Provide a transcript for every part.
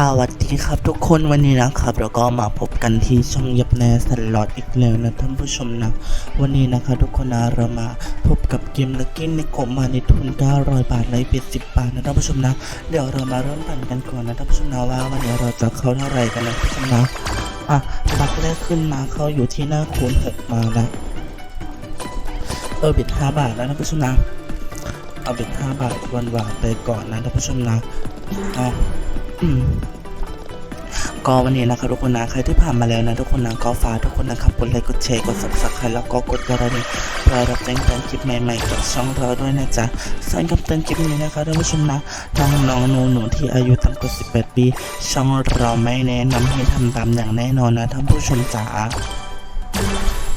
สวัสดีครับทุกคนวันนี้นะครับเราก็มาพบกันที่ช่องยับแนสลอดอีกแล้วนะท่านผู้ชมนะวันนี้นะครับทุกคนนะเรามาพบกับเกมลักกี้ในกบมาในทุน 900 บาทในเป็ด10 บาทนะท่านผู้ชมนะ เดี๋ยวเรามาเริ่มปั่นกันก่อนนะท่านผู้ชมนะว่าวันนี้เราจะเข้าเท่าไรกันนะท่านผู้ชมนะอะบัตรแรกขึ้นมาเข้าอยู่ที่หน้าคูณ6มานะเออบิด5บาทแล้วนะท่านผู้ชมนะเอาบิด5บาทวันวานไปก่อนนะท่านผู้ชมนะอาอืม ก็วันนี้นะครับทุกคนนะใครที่ผ่านมาแล้วนะทุกคนนะก็ฝากทุกคนนะครับกดไลค์กดแชร์กด subscribe แล้วก็กดกระดิ่งเพื่อรับแจ้งเตือนคลิปใหม่ๆกับช่องเราด้วยนะจ๊ะส่วนคำเตือนคลิปนี้นะครับท่านผู้ชมนะน้องๆหนูที่อายุต่ำกว่า 18 ปี ช่องเราไม่แนะนำให้ทำตามอย่างแน่นอนนะท่านผู้ชมจ๋า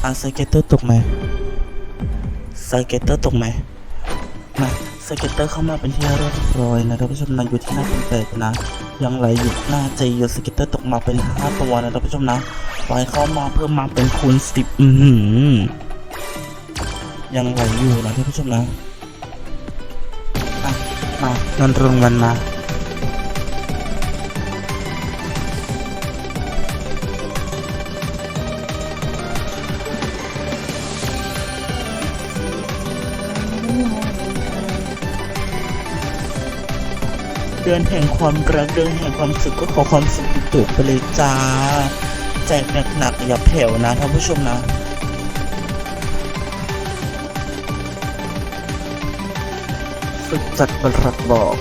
อาสเก็ตเตอร์ตกไหมสเก็ตเตอร์ตกไหมมาสเก็ตเตอร์เข้ามาเป็นที่เรียบร้อยนะท่านผู้ชมนะอยู่ที่หน้าเป็นแปดนะ ยังไหลอยู่หน้าเจยูสกิตเตอร์ตกมาเป็นห้าตัวนะท่านผู้ชมนะปล่อยเข้ามาเพิ่มมาเป็นคูณสิบอืมยังไหลอยู่นะท่านผู้ชมนะอะมาเงินรางวัลมา ดือนแห่งความรักเดือนแห่งความสุขก็ขอความสุขตุกๆไปเลยจ้าแจกหนักๆอย่าแผ่วนะท่านผู้ชมนะสุดจัดประหลัดบอก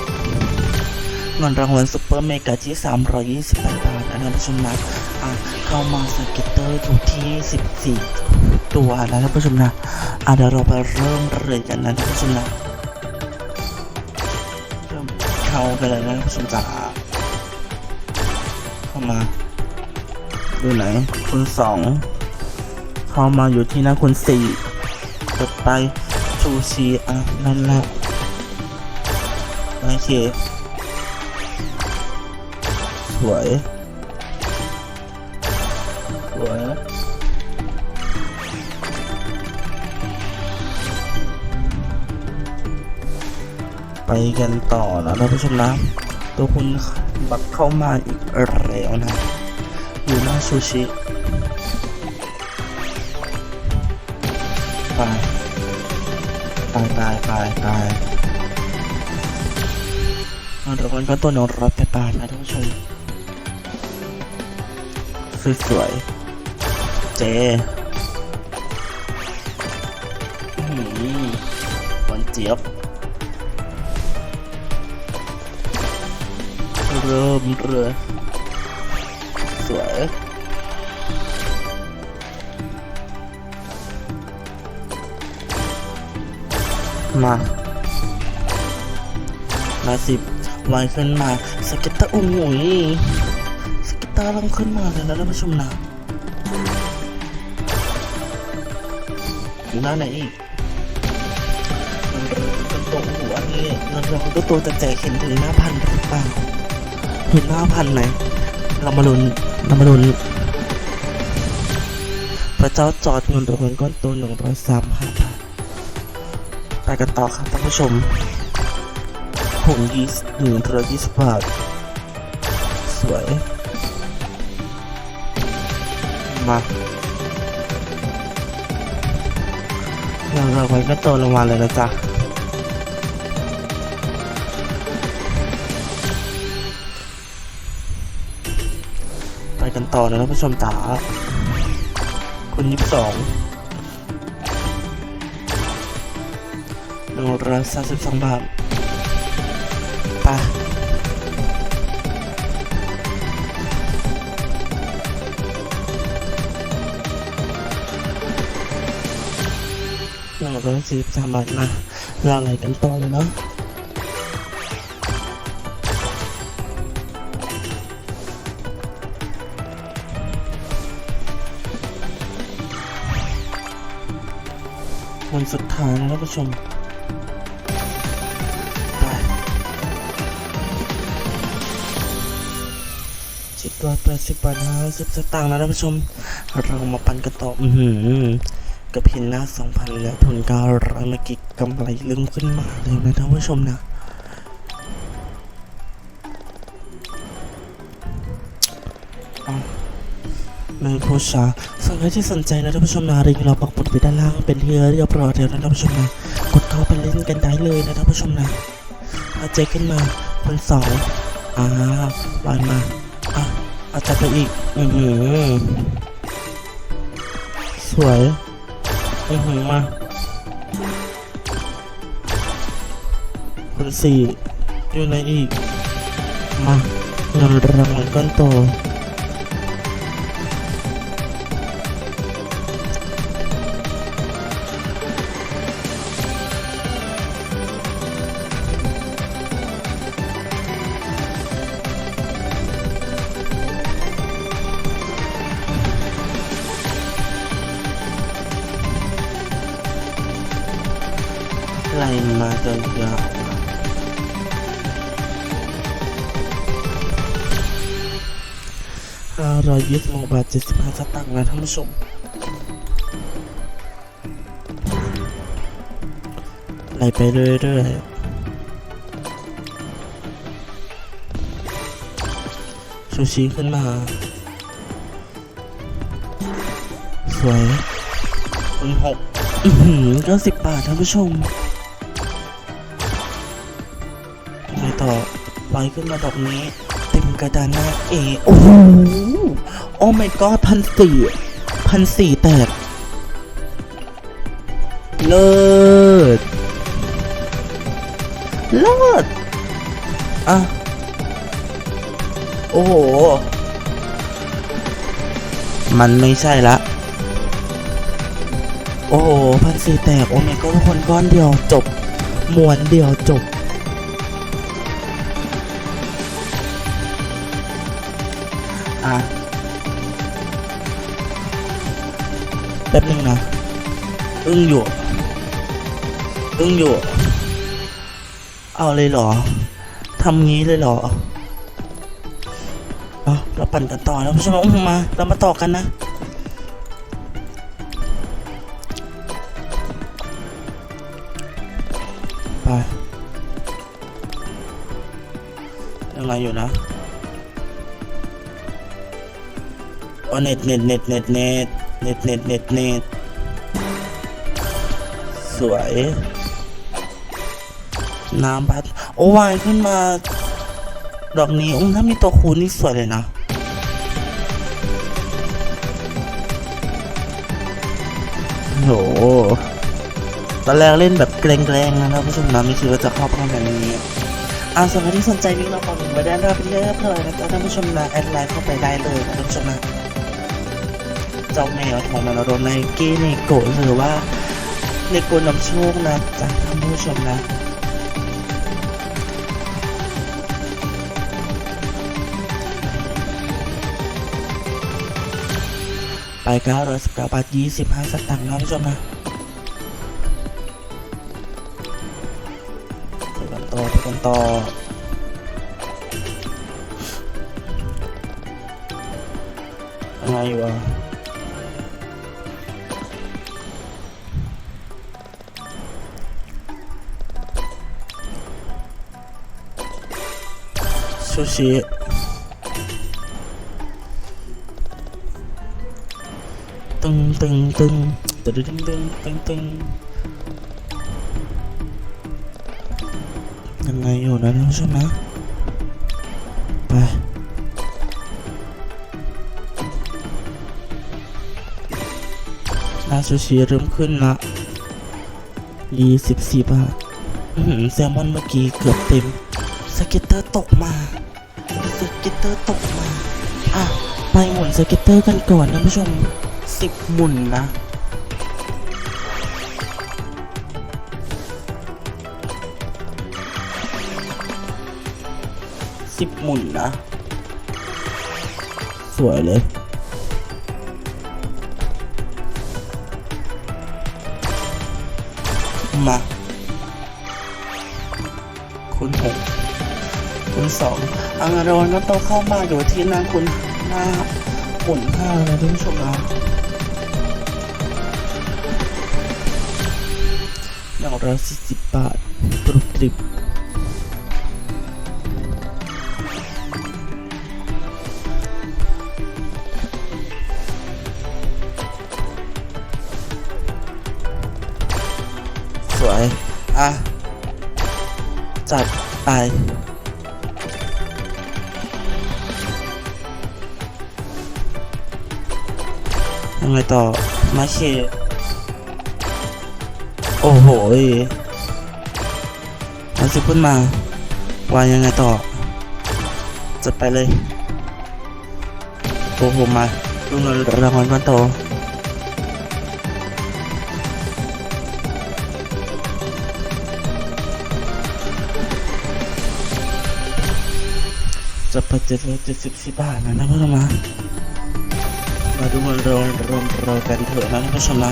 เงินรางวัลซุปเปอร์เมกาที่ 328 บาทนะท่านผู้ชมนะอะเข้ามาสเก็ตเตอร์อยู่ที่ 14 ตัวนะท่านผู้ชมนะอะเดี๋ยวเราไปเริ่มเลยกันนะท่านผู้ชมนะเริ่ม เข้าไปเลยนะคุณจ๋าเข้ามาดูไหนคุณสองเข้ามาอยู่ที่หน้าคุณสี่กดไปชูชีอะนั่นแหละโอเคสวย ไปกันต่อนะท่านผู้ชมนะ ตัวคุณบักเข้ามาอีกแล้วนะอยู่หน้าซูชิไปไปไปไปไปรางวัลก็ตัวนึ่งร้อยแปดบาทนะท่านผู้ชมสวยๆเจหือหวานเจี๊ยบ เริ่มเรือสวยมามาสิบวายขึ้นมาสก็ตเตอร์โอ้โหยสก็ตเตอร์ลังขึ้นมาเลยนะท่านผู้ชมนะอยู่หน้าไหนอีกมันตัวหัวนี่เงินเราก็ตัวจะแจกเห็นถึงหน้าพันหรือเปล่า ห็นห้าพันไหมเรามาลุนเรามาลุนพระเจ้าจอดเงินรางวัลก้อนโตัวหนึ่งร้อยสามห้าบาทไปกันต่อครับท่านผู้ชมผงยี่หนึ่งร้อยยี่สิบบาท สวย มาเราเราไปก็โตลงมาเลยนะจ๊ะ กันต่อนะท่านผู้ชมจ๋าคุณยี่สิบสองหนึ่งร้อยสามสิบสองบาทไปหนึ่งร้อยสี่สิบสามบาทนะเราอะไรกันต่อเลยเนาะ วันสุดท้ายนะท่านผู้ชมไปสิบร้อยแปดสิบบาทห้าสิบสตางค์นะท่านผู้ชม เรามาปันกันต่อ อือหือกับเพ็นหน้าสองพันแล้วผลการ้อยเมื่อกี้กำไรลืมขึ้นมาเลยนะท่านผู้ชมนะ ม่พูดช้าสำหรับใครที่สนใจนะท่านผู้ชมนะลิงเราปักหมุดไว้ด้านล่างเป็นที่เรียบร้อยแล้วนะท่านผู้ชมนะกดเข้าไปเล่นกันได้เลยนะท่านผู้ชมนะเอาใจขึ้นมาคนสองอ่าลอยมาอะเอาจับไปอีกอือหือสวยอือหือมาคนสี่อยู่ในอีกมาเงินรางวัลก้อนโต เรายื520บาจ็ดสิบห้าตางค์นะท่านผู้ชมไหลไปเรื่อยๆซูชิขึ้นมา สวยคุณหกอือเก้าสิบบาทท่านผู้ชมไปต่อไปขึ้นมาดอกนี้ กระดานหน้าเอโอ้โหโอ้ my god พันสี่พันสี่แตกเลิศเลิศอะ โอ้โห มันไม่ใช่ละ โอ้โหพันสี่แตก โอ้เมก็ทุกคนก้อนเดียวจบ มวนเดียวจบ อะแป๊บนึงนะอึ้งอยู่อึ้งอยู่ เอาเลยเหรอทำงี้เลยเหรอเราปั่นกันต่อแล้วผู้ชมอุ้มมา เรามาต่อกันนะไปยังไงอยู่นะ โอ้เน็ตเน็ตเน็ตเน็ตเน็ตเน็ตเน็ตเน็ตเน็ตสวย น้ำพัด โอ้วายขึ้นมา ดอกนี้อุ้มถ้ามีตัวคูณนี่สวยเลยนะโหตอนแรกเล่นแบบเกรงๆนะท่านผู้ชมนะไม่คิดว่าจะเข้าพันแบบนี้อาสำหรับที่สนใจลิงเราขอหนึ่งไว้ด้านล่างเป็นเรียบร้อยนะท่านผู้ชมนะแอดไลน์เข้าไปได้เลยนะท่านผู้ชมนะ เจ้าแมวทองมาโดนในเกเนโกหรือว่าในโกนำโชคนะจ๊ะท่านผู้ชมนะไปเก้าร้อยสิบเก้าทยี่สิบห้าสตางค์นะท่านผู้ชมนะไปกันต่อไปกันต่อยังไงวะ ซูชิตึงตึงตึงตึงตึงตึงตึงตึงยังไงอยู่นะท่านผู้ชมนะไปราซูชิเริ่มขึ้นละยี่สิบสี่บาทอื้อหือแซลมอนเมื่อกี้เกือบเต็ม สเก็ตเตอร์ตกมาสเก็ตเตอร์ตกมา อะไปหมุนสเก็ตเตอร์กันก่อนท่านผู้ชมสิบหมุนนะสิบหมุนนะ สวยเลยมา คุณหก คูณสองอังโรนับโตเข้ามาอยู่ที่นั่งคุณห้าคูณห้าเลยท่านผู้ชมนะหนึ่งร้อยสี่สิบบาทกรุบกริบสวย อะ จัดไป ยังไงต่อ มาเคโอ้โหยมาสิพุ่นมาวางยังไงต่อ จัดไปเลย โอ้โห มาดูเงินรางวัลก้อนโตจะไปเจ็ดร้อยเจ็ดสิบสี่บาทนะนะเพื่อนมา มาดูเงินรวัลรวมเรากันเถอะนะท่านผู้ชมนะ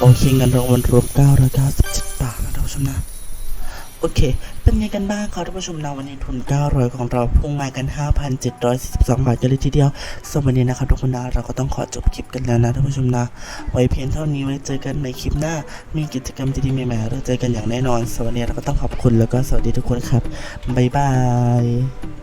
โอเคเงินรางวัลรวม997บเจ็ดบาทนะท่านผู้ชมนะโอเค เป็นไงกันบ้างครับท่านผู้ชมนะวันนี้ทุน 900 ของเราพุ่งมากัน 5,742 บาทกันเลยทีเดียวสำหรับวันนี้นะครับทุกคนนะเราก็ต้องขอจบคลิปกันแล้วนะท่านผู้ชมนะไว้เพียงเท่านี้ไว้เจอกันในคลิปหน้า มีกิจกรรมดีๆใหม่ๆเราเจอกันอย่างแน่นอนสำหรับวันนี้เราก็ต้องขอบคุณแล้วก็สวัสดีทุกคนครับ บ๊ายบาย